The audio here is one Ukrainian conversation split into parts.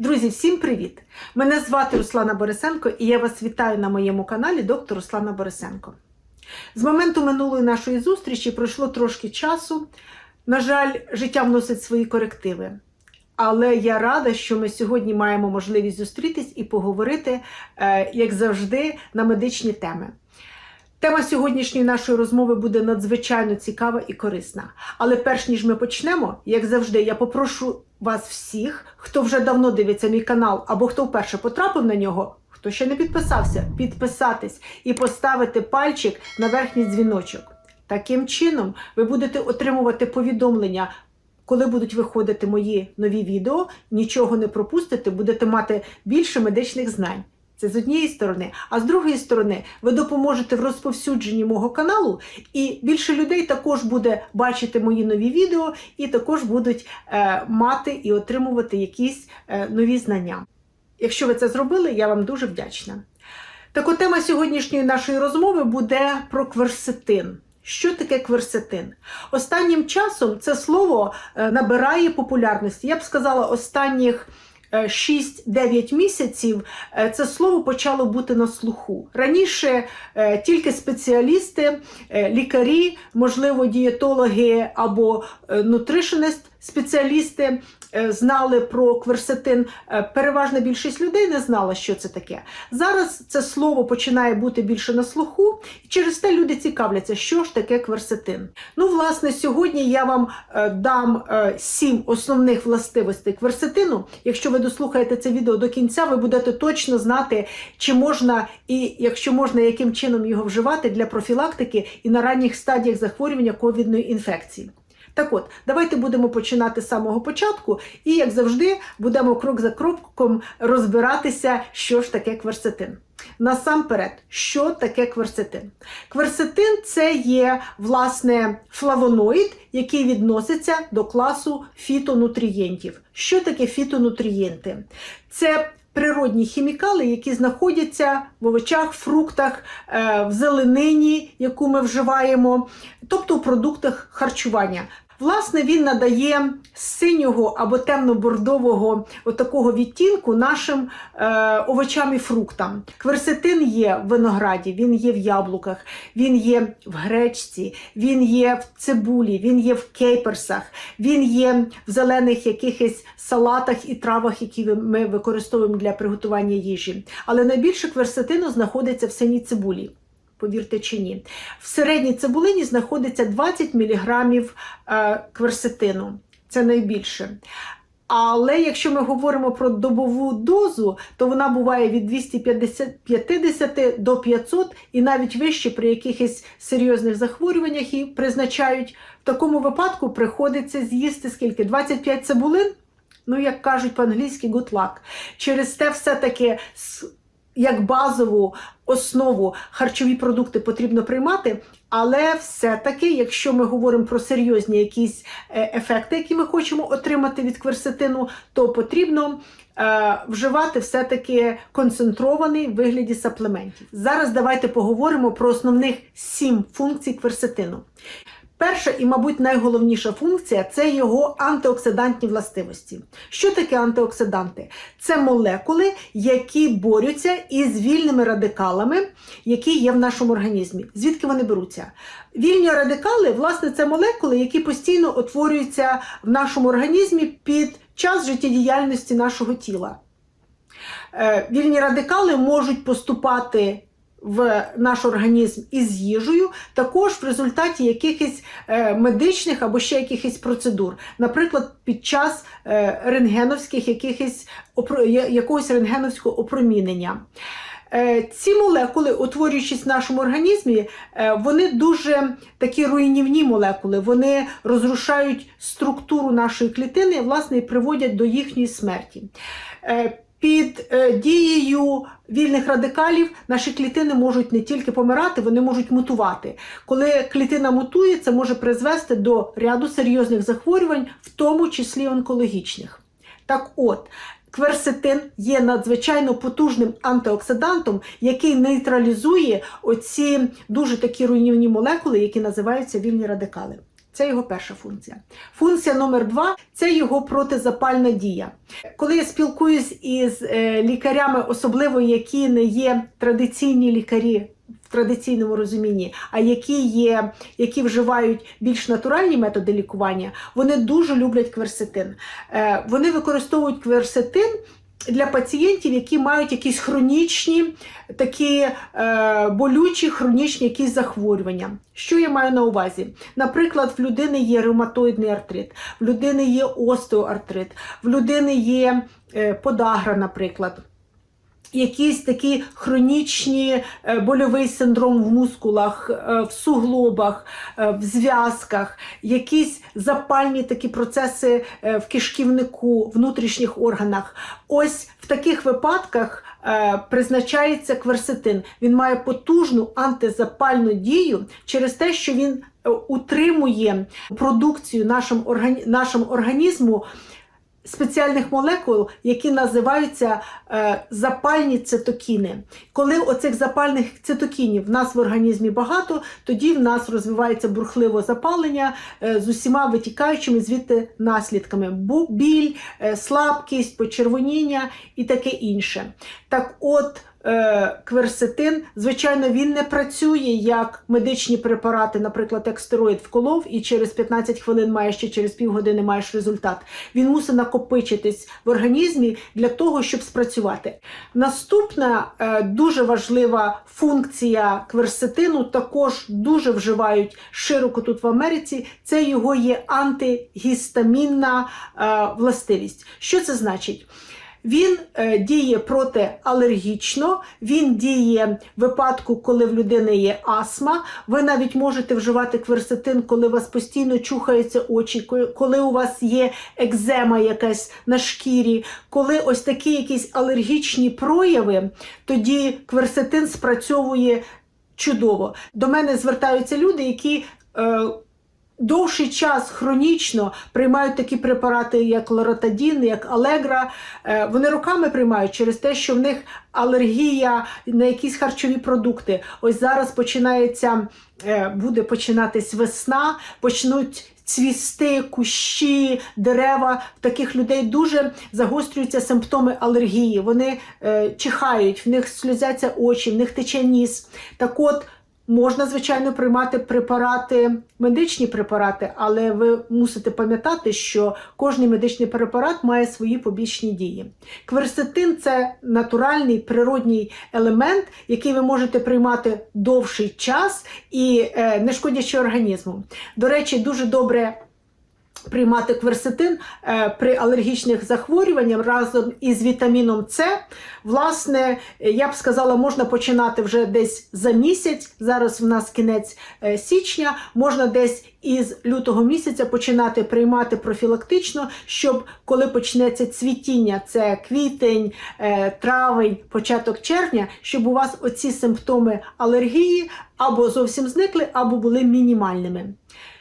Друзі, всім привіт! Мене звати Руслана Борисенко і я вас вітаю на моєму каналі доктор Руслана Борисенко. З моменту минулої нашої зустрічі пройшло трошки часу. На жаль, життя вносить свої корективи. Але я рада, що ми сьогодні маємо можливість зустрітись і поговорити, е, як завжди, на медичні теми. Тема сьогоднішньої нашої розмови буде надзвичайно цікава і корисна. Але перш ніж ми почнемо, як завжди, я попрошу вас всіх, хто вже давно дивиться мій канал або хто вперше потрапив на нього, хто ще не підписався, підписатись і поставити пальчик на верхній дзвіночок. Таким чином, ви будете отримувати повідомлення. Коли будуть виходити мої нові відео, нічого не пропустите, будете мати більше медичних знань. Це з однієї сторони, а з другої сторони, ви допоможете в розповсюдженні мого каналу, і більше людей також буде бачити мої нові відео, і також будуть е, мати і отримувати якісь е, нові знання. Якщо ви це зробили, я вам дуже вдячна. Так от тема сьогоднішньої нашої розмови буде про кверсетин. Що таке кверсетин? Останнім часом це слово е, набирає популярності. Я б сказала, останніх 6-9 місяців е, це слово почало бути на слуху. Раніше е, тільки спеціалісти, е, лікарі, можливо, дієтологи або е, нутришенист, спеціалісти е, знали про кверсетин. Е, Переважна більшість людей не знала, що це таке. Зараз це слово починає бути більше на слуху, і через те люди цікавляться, що ж таке кверсетин. Ну, власне, сьогодні я вам е, дам сім основних властивостей кверсетину. Якщо ви дослухаєте це відео до кінця, ви будете точно знати, чи можна і якщо можна, яким чином його вживати для профілактики і на ранніх стадіях захворювання ковідної інфекції. Так от, давайте будемо починати з самого початку, і, як завжди, будемо крок за кроком розбиратися, що ж таке кверсетин. Насамперед, що таке кверсетин? Кверсетин це є власне флавоноїд, який відноситься до класу фітонутрієнтів. Що таке фітонутрієнти? Це природні хімікали, які знаходяться в овочах, фруктах, е, в зеленині, яку ми вживаємо, тобто в продуктах харчування. Власне, він надає синього або темно-бордового отакого відтінку нашим е, овочам і фруктам. Кверсетин є в винограді, він є в яблуках, він є в гречці, він є в цибулі, він є в кейперсах, він є в зелених якихось салатах і травах, які ми використовуємо для приготування їжі. Але найбільше кверсетину знаходиться в синій цибулі. Повірте чи ні, в середній цибулині знаходиться 20 мг е, кверсетину. Це найбільше. Але якщо ми говоримо про добову дозу, то вона буває від 250 до 500 і навіть вище при якихось серйозних захворюваннях і призначають. В такому випадку приходиться з'їсти скільки? 25 цибулин? Ну, як кажуть по-англійськи, good luck. Через те все-таки як базову основу харчові продукти потрібно приймати, але все-таки, якщо ми говоримо про серйозні якісь е, ефекти, які ми хочемо отримати від кверсетину, то потрібно е, вживати все-таки концентрований вигляді саплементів. Зараз давайте поговоримо про основних сім функцій кверсетину. Перша і, мабуть, найголовніша функція це його антиоксидантні властивості. Що таке антиоксиданти? Це молекули, які борються із вільними радикалами, які є в нашому організмі. Звідки вони беруться? Вільні радикали, власне, це молекули, які постійно утворюються в нашому організмі під час життєдіяльності нашого тіла. Е, Вільні радикали можуть поступати в наш організм із їжею, також в результаті якихось е, медичних або ще якихось процедур, наприклад, під час е, рентгеновських якихось якогось рентгеновського опромінення. Е, Ці молекули, утворюючись в нашому організмі, вони дуже такі руйнівні молекули, вони розрушають структуру нашої клітини, власне, і приводять до їхньої смерті. Під е, дією вільних радикалів наші клітини можуть не тільки помирати, вони можуть мутувати. Коли клітина мутує, це може призвести до ряду серйозних захворювань, в тому числі онкологічних. Так от, Кверсетин є надзвичайно потужним антиоксидантом, який нейтралізує оці дуже такі руйнівні молекули, які називаються вільні радикали. Це його перша функція. Функція номер два це його протизапальна дія. Коли я спілкуюсь із е, лікарями, особливо які не є традиційні лікарі в традиційному розумінні, а які є, які вживають більш натуральні методи лікування, вони дуже люблять кверсетин. Е, Вони використовують кверсетин. Для пацієнтів, які мають якісь хронічні, такі е, болючі, хронічні якісь захворювання. Що я маю на увазі? Наприклад, в людини є ревматоїдний артрит, в людини є остеоартрит, в людини є е, подагра, наприклад. Якісь такі хронічні е, больовий синдром в мускулах, е, в суглобах, е, в зв'язках, якісь запальні такі процеси в кишківнику, внутрішніх органах. Ось в таких випадках призначається кверсетин. Він має потужну антизапальну дію через те, що він утримує продукцію органі... нашим організму спеціальних молекул, які називаються е, запальні цитокіни. Коли оцих запальних цитокінів в нас в організмі багато, тоді в нас розвивається бурхливе запалення е, з усіма витікаючими звідти наслідками: біль, е, слабкість, почервоніння і таке інше. Так от. Е, Кверсетин, звичайно, він не працює як медичні препарати, наприклад, як стероїд вколов, і через 15 хвилин маєш чи через півгодини маєш результат. Він мусить накопичитись в організмі для того, щоб спрацювати. Наступна е, дуже важлива функція кверсетину, також дуже вживають широко тут в Америці. Це його є антигістамінна е, властивість. Що це значить? Він е, діє протиалергічно, він діє в випадку, коли в людини є астма. Ви навіть можете вживати кверсетин, коли у вас постійно чухаються очі, коли у вас є екзема якась на шкірі, коли ось такі якісь алергічні прояви, тоді кверсетин спрацьовує чудово. До мене звертаються люди, які. Е, довший час хронічно приймають такі препарати, як лоротадін, як алегра. Е, Вони роками приймають через те, що в них алергія на якісь харчові продукти. Ось зараз починається, е, буде починатись весна, почнуть. Цвісти, кущі, дерева в таких людей дуже загострюються симптоми алергії. Вони е, чихають, в них сльозяться очі, в них тече ніс. Так от Можна, звичайно, приймати препарати, медичні препарати, але ви мусите пам'ятати, що кожний медичний препарат має свої побічні дії. Кверсетин це натуральний природній елемент, який ви можете приймати довший час і е, не шкодячи організму. До речі, дуже добре. Приймати кверсетин е, при алергічних захворюваннях разом із вітаміном С. Власне, я б сказала, можна починати вже десь за місяць. Зараз в нас кінець е, січня, можна десь із лютого місяця починати приймати профілактично, щоб коли почнеться цвітіння, це квітень, е, травень, початок червня, щоб у вас оці симптоми алергії або зовсім зникли, або були мінімальними.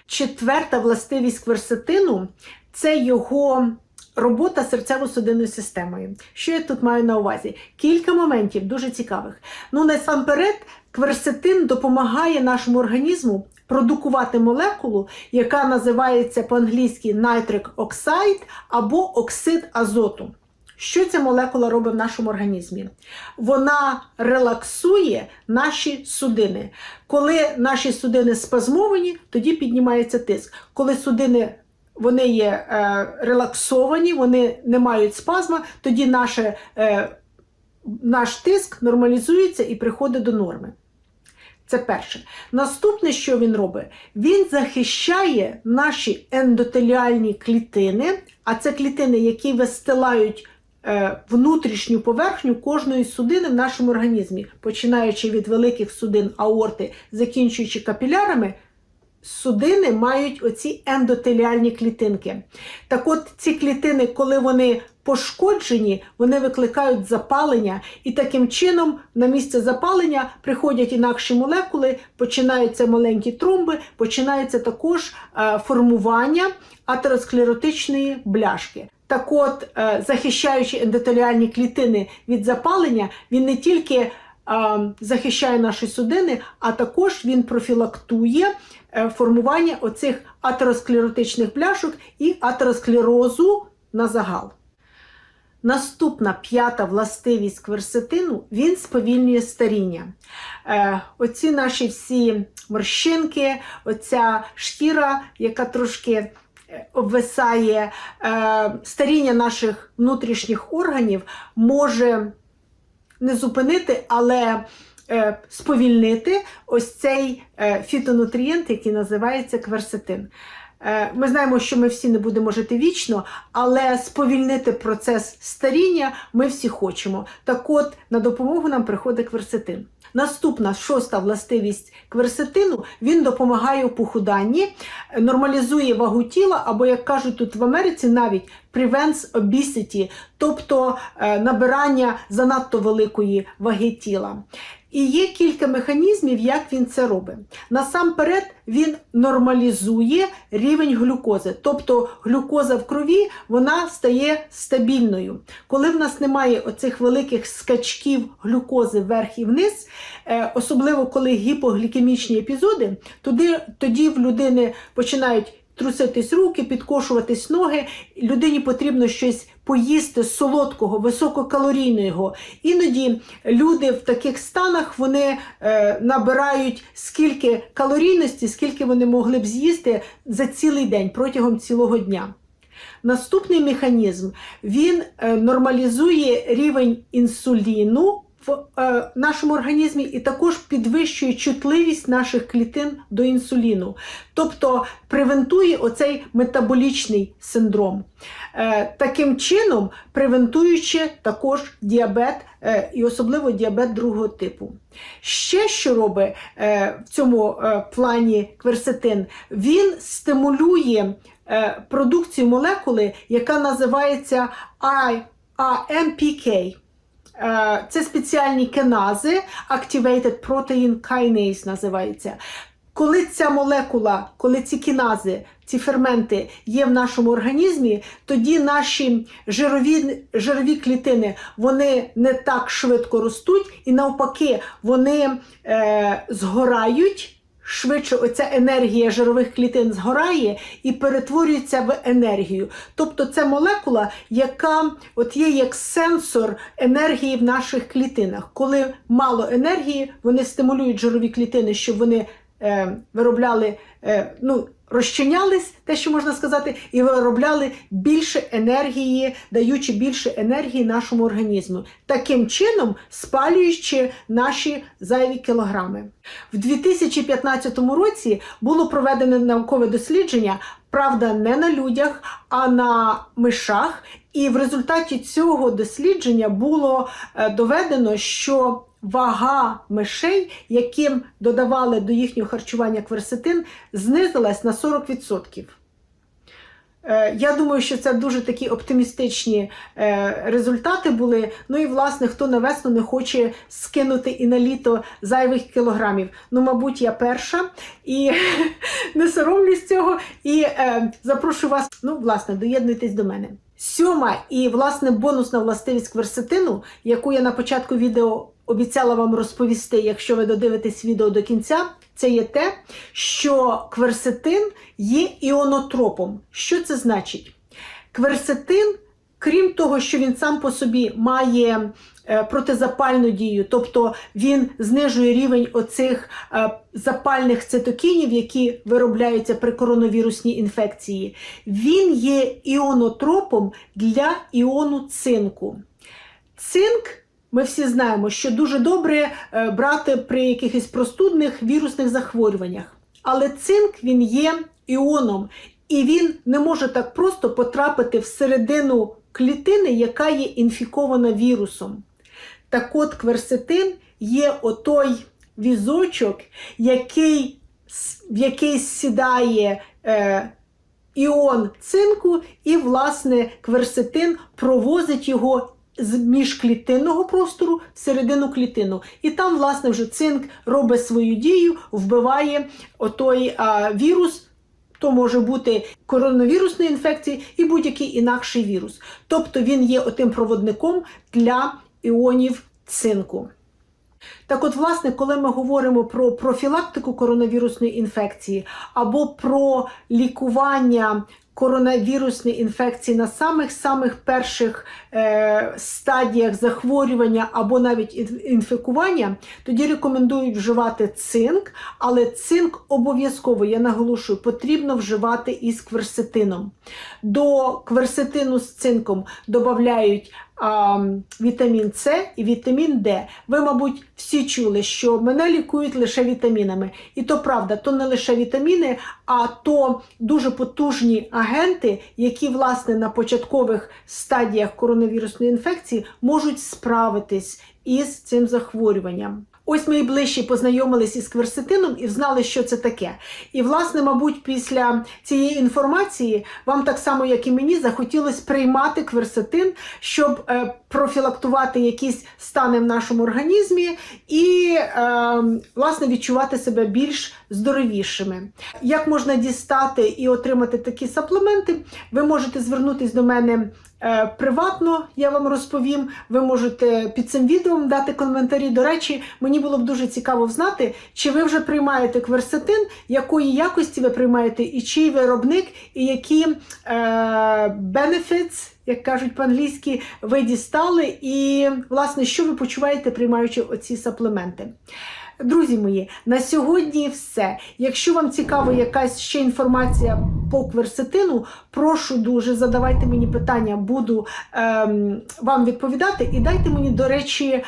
Четверта властивість кверсетину це його робота серцево-судинною системою. Що я тут маю на увазі? Кілька моментів дуже цікавих. Ну, насамперед, кверсетин допомагає нашому організму продукувати молекулу, яка називається по-англійськи nitric oxide або оксид азоту. Що ця молекула робить в нашому організмі? Вона релаксує наші судини. Коли наші судини спазмовані, тоді піднімається тиск. Коли судини вони є е, релаксовані, вони не мають спазма, тоді наше, е, наш тиск нормалізується і приходить до норми. Це перше. Наступне, що він робить, він захищає наші ендотеліальні клітини, а це клітини, які вистилають внутрішню поверхню кожної судини в нашому організмі, починаючи від великих судин аорти, закінчуючи капілярами. Судини мають оці ендотеліальні клітинки. Так от ці клітини, коли вони пошкоджені, вони викликають запалення, і таким чином на місце запалення приходять інакші молекули, починаються маленькі тромби, починається також е, формування атеросклеротичної бляшки. Так от, е, захищаючи ендотеліальні клітини від запалення, він не тільки е, захищає наші судини, а також він профілактує формування оцих атеросклеротичних бляшок і атеросклерозу на загал. Наступна п'ята властивість кверсетину він сповільнює старіння. Е, оці наші всі морщинки, оця шкіра, яка трошки е, обвисає, е, старіння наших внутрішніх органів може не зупинити, але е, сповільнити ось цей е, фітонутрієнт, який називається кверсетин. Е, Ми знаємо, що ми всі не будемо жити вічно, але сповільнити процес старіння ми всі хочемо. Так от на допомогу нам приходить кверсетин. Наступна шоста властивість кверсетину він допомагає у похуданні, нормалізує вагу тіла, або, як кажуть тут в Америці, навіть prevents obesity, тобто е, набирання занадто великої ваги тіла. І є кілька механізмів, як він це робить. Насамперед, він нормалізує рівень глюкози, тобто глюкоза в крові вона стає стабільною. Коли в нас немає оцих великих скачків глюкози вверх і вниз, е, особливо коли гіпоглікемічні епізоди, туди, тоді в людини починають труситись руки, підкошуватись ноги. Людині потрібно щось поїсти солодкого, висококалорійного. Іноді люди в таких станах вони е, набирають скільки калорійності, скільки вони могли б з'їсти за цілий день протягом цілого дня. Наступний механізм він е, нормалізує рівень інсуліну в е, нашому організмі і також підвищує чутливість наших клітин до інсуліну, тобто превентує оцей метаболічний синдром. Е, таким чином, превентуючи також діабет е, і особливо діабет другого типу. Ще що робить е, в цьому е, плані кверсетин? Він стимулює е, продукцію молекули, яка називається I-. Е, Це спеціальні кинази, Activated Protein Kinase називається. Коли ця молекула, коли ці кінази, ці ферменти є в нашому організмі, тоді наші жирові, жирові клітини вони не так швидко ростуть, і навпаки, вони е, згорають. Швидше оця енергія жирових клітин згорає і перетворюється в енергію. Тобто це молекула, яка от є як сенсор енергії в наших клітинах. Коли мало енергії, вони стимулюють жирові клітини, щоб вони е, виробляли, е, ну, розчинялись, те, що можна сказати, і виробляли більше енергії, даючи більше енергії нашому організму, таким чином спалюючи наші зайві кілограми. В 2015 році було проведене наукове дослідження, правда, не на людях, а на мишах. І в результаті цього дослідження було е, доведено, що вага мишей, яким додавали до їхнього харчування кверсетин, знизилась на 40%. Е, Я думаю, що це дуже такі оптимістичні е, результати були. Ну і власне, хто на весну не хоче скинути і на літо зайвих кілограмів. Ну, мабуть, я перша і не соромлюсь цього. І е, запрошую вас, ну, власне, доєднуйтесь до мене. Сьома і власне бонусна властивість кверсетину, яку я на початку відео обіцяла вам розповісти, якщо ви додивитесь відео до кінця, це є те, що кверсетин є іонотропом. Що це значить? Кверсетин, крім того, що він сам по собі має е, протизапальну дію, тобто він знижує рівень оцих е, запальних цитокінів, які виробляються при коронавірусній інфекції, він є іонотропом для іону цинку. Цинк. Ми всі знаємо, що дуже добре е, брати при якихось простудних вірусних захворюваннях. Але цинк він є іоном, і він не може так просто потрапити всередину клітини, яка є інфікована вірусом. Так от кверсетин є отой візочок, який, в який сідає е, іон цинку, і, власне, кверсетин провозить його з міжклітинного простору всередину клітину. І там, власне, вже цинк робить свою дію, вбиває отой а, вірус. То може бути коронавірусної інфекції і будь-який інакший вірус. Тобто він є отим проводником для іонів цинку. Так от, власне, коли ми говоримо про профілактику коронавірусної інфекції або про лікування коронавірусної інфекції на самих-самих перших е, стадіях захворювання або навіть ін- інфікування, тоді рекомендують вживати цинк, але цинк обов'язково, я наголошую, потрібно вживати із кверсетином. До кверсетину з цинком додають вітамін С і вітамін Д. Ви, мабуть, всі чули, що мене лікують лише вітамінами. І то правда, то не лише вітаміни, а то дуже потужні агенти, які, власне, на початкових стадіях коронавірусної інфекції можуть справитись із цим захворюванням. Ось ми і ближче познайомились із кверсетином і знали, що це таке. І, власне, мабуть, після цієї інформації вам так само, як і мені, захотілося приймати кверсетин, щоб е, профілактувати якісь стани в нашому організмі і, е, власне, відчувати себе більш здоровішими. Як можна дістати і отримати такі саплементи, ви можете звернутися до мене. Е, Приватно я вам розповім. Ви можете під цим відео дати коментарі. До речі, мені було б дуже цікаво знати, чи ви вже приймаєте кверсетин, якої якості ви приймаєте, і чий виробник, і які е, benefits, як кажуть по-англійськи, ви дістали, і власне, що ви почуваєте, приймаючи оці саплементи. Друзі мої, на сьогодні все. Якщо вам цікава якась ще інформація по кверсетину, прошу дуже задавайте мені питання, буду ем, вам відповідати. І дайте мені, до речі, е,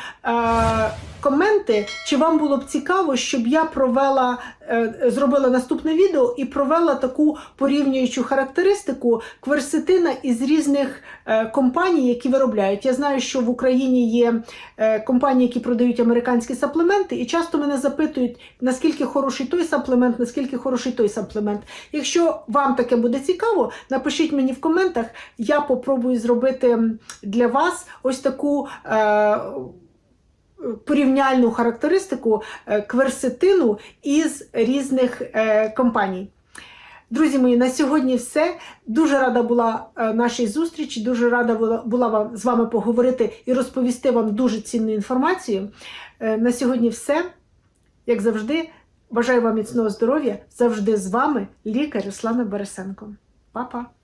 коменти, чи вам було б цікаво, щоб я провела, е, зробила наступне відео і провела таку порівнюючу характеристику кверсетина із різних е, компаній, які виробляють. Я знаю, що в Україні є е, компанії, які продають американські саплементи, і часто мене запитують, наскільки хороший той саплемент, наскільки хороший той саплемент. Якщо вам таке буде цікаво, напишіть мені в коментах, я попробую зробити для вас ось таку. Порівняльну характеристику е, кверсетину із різних е, компаній. Друзі мої, на сьогодні все. Дуже рада була е, нашій зустрічі, дуже рада була, вам з вами поговорити і розповісти вам дуже цінну інформацію. На сьогодні все. Як завжди, бажаю вам міцного здоров'я. Завжди з вами лікар Руслана Борисенко. Па-па!